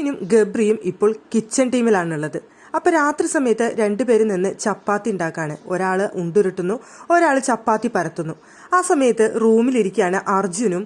ജാസ്മിനും ഗബ്രിയും ഇപ്പോൾ കിച്ചൺ ടീമിലാണുള്ളത് അപ്പോൾ രാത്രി സമയത്ത് രണ്ടുപേരും നിന്ന് ചപ്പാത്തി ഉണ്ടാക്കാണ്. ഒരാൾ ഉണ്ടുരുട്ടുന്നു ഒരാൾ ചപ്പാത്തി പരത്തുന്നു. ആ സമയത്ത് റൂമിലിരിക്കുകയാണ് അർജുനും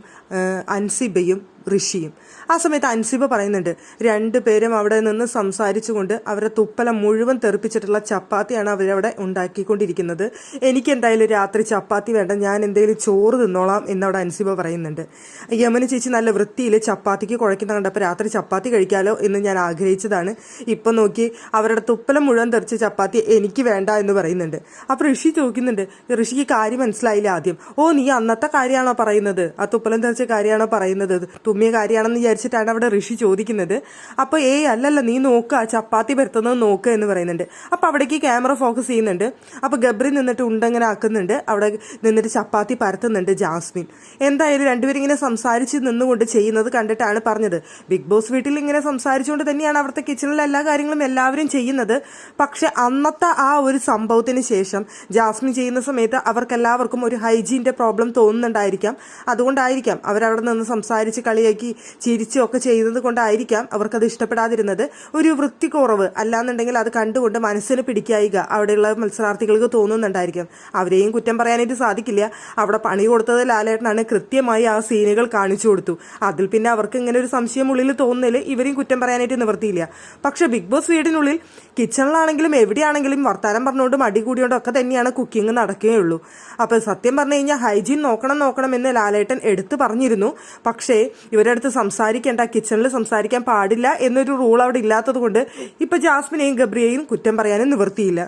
അൻസിബയും ഋഷിയും. ആ സമയത്ത് അൻസിബ പറയുന്നുണ്ട് രണ്ടുപേരും അവിടെ നിന്ന് സംസാരിച്ചുകൊണ്ട് അവരെ തുപ്പല മുഴുവൻ തെറിപ്പിച്ചിട്ടുള്ള ചപ്പാത്തിയാണ് അവരവിടെ ഉണ്ടാക്കിക്കൊണ്ടിരിക്കുന്നത്. എനിക്ക് എന്തായാലും രാത്രി ചപ്പാത്തി വേണ്ട ഞാൻ എന്തെങ്കിലും ചോറ് തിന്നോളാം എന്നവിടെ അൻസിബ പറയുന്നുണ്ട്. യമന ചേച്ചി നല്ല വൃത്തിയിൽ ചപ്പാത്തിക്ക് കുഴക്കുന്ന കണ്ടപ്പോൾ രാത്രി ചപ്പാത്തി കഴിക്കാലോ എന്ന് ഞാൻ ആഗ്രഹിച്ചതാണ്. ഇപ്പം നോക്കി അവരുടെ തുപ്പല മുഴുവൻ തെറിച്ച ചപ്പാത്തി എനിക്ക് വേണ്ട എന്ന് പറയുന്നുണ്ട്. അപ്പോൾ ഋഷി ചോദിക്കുന്നുണ്ട് ഋഷിക്ക് കാര്യം മനസ്സിലായില്ല ആദ്യം. ഓ നീ അന്നത്തെ കാര്യമാണോ പറയുന്നത്? ആ തുപ്പലം തെറിച്ച കാര്യമാണോ പറയുന്നത്? തുമ്മിയ കാര്യമാണെന്ന് വിചാരിച്ചിട്ടാണ് അവിടെ ഋഷി ചോദിക്കുന്നത്. അപ്പോൾ ഏയ് അല്ലല്ല നീ നോക്കുക ചപ്പാത്തി പരത്തുന്നത് നോക്കുക എന്ന് പറയുന്നുണ്ട്. അപ്പോൾ അവിടേക്ക് ക്യാമറ ഫോക്കസ് ചെയ്യുന്നുണ്ട്. അപ്പോൾ ഗബ്രി നിന്നിട്ട് ഉണ്ടങ്ങനെ ആക്കുന്നുണ്ട്. അവിടെ നിന്നിട്ട് ചപ്പാത്തി പരത്തുന്നുണ്ട് ജാസ്മിൻ. എന്തായാലും രണ്ടുപേരും ഇങ്ങനെ സംസാരിച്ച് നിന്നുകൊണ്ട് ചെയ്യുന്നത് കണ്ടിട്ടാണ് പറഞ്ഞത്. ബിഗ് ബോസ് വീട്ടിൽ ഇങ്ങനെ സംസാരിച്ചുകൊണ്ട് തന്നെയാണ് അവിടുത്തെ കിച്ചണിലെ എല്ലാ കാര്യങ്ങളും എല്ലാവരും ചെയ്യുന്നത്. പക്ഷെ അന്നത്തെ ആ ഒരു സംഭവത്തിന് ശേഷം ജാസ്മിൻ ചെയ്യുന്ന സമയത്ത് അവർക്കെല്ലാവർക്കും ഒരു ഹൈജീന്റെ പ്രോബ്ലം തോന്നുന്നുണ്ടായിരിക്കാം. അതുകൊണ്ടായിരിക്കാം അവരവിടെ നിന്ന് സംസാരിച്ച് കളിയാക്കി ചിരിച്ചും ഒക്കെ ചെയ്യുന്നത് കൊണ്ടായിരിക്കാം അവർക്കത് ഇഷ്ടപ്പെടാതിരുന്നത്. ഒരു വൃത്തിക്കുറവ് അല്ലാന്നുണ്ടെങ്കിൽ അത് കണ്ടുകൊണ്ട് മനസ്സിന് പിടിക്കായിക. അവിടെയുള്ള മത്സരാർത്ഥികൾക്ക് തോന്നുന്നുണ്ടായിരിക്കും. അവരെയും കുറ്റം പറയാനായിട്ട് സാധിക്കില്ല. അവിടെ പണി കൊടുത്തത് ലാലേട്ടനാണ്. കൃത്യമായി ആ സീനുകൾ കാണിച്ചു കൊടുത്തു. അതിൽ പിന്നെ അവർക്ക് ഇങ്ങനെ ഒരു സംശയം ഉള്ളിൽ തോന്നുന്നതിൽ ഇവരെയും കുറ്റം പറയാനായിട്ട് നിവർത്തിയില്ല. പക്ഷെ ബിഗ് ബോസ് വീടിനുള്ളിൽ കിച്ചണിലാണെങ്കിലും എവിടെയാണെങ്കിലും വർത്താനം പറഞ്ഞുകൊണ്ടും അടി കൂടിയോണ്ടും ഒക്കെ തന്നെയാണ് കുക്കിംഗ് നടക്കുകയുള്ളൂ. അപ്പോൾ സത്യം പറഞ്ഞു കഴിഞ്ഞാൽ ഹൈജീൻ നോക്കണം നോക്കണം എന്ന് ലാലേട്ടൻ എടുത്തു പറഞ്ഞിരുന്നു. പക്ഷേ ഇവരുടെ അടുത്ത് സംസാരിക്കേണ്ട കിച്ചണിൽ സംസാരിക്കാൻ പാടില്ല എന്നൊരു റൂൾ അവിടെ ഇല്ലാത്തത് കൊണ്ട് ഇപ്പൊ ജാസ്മിനെയും ഗബ്രിയെയും കുറ്റം പറയാനും നിവൃത്തിയില്ല.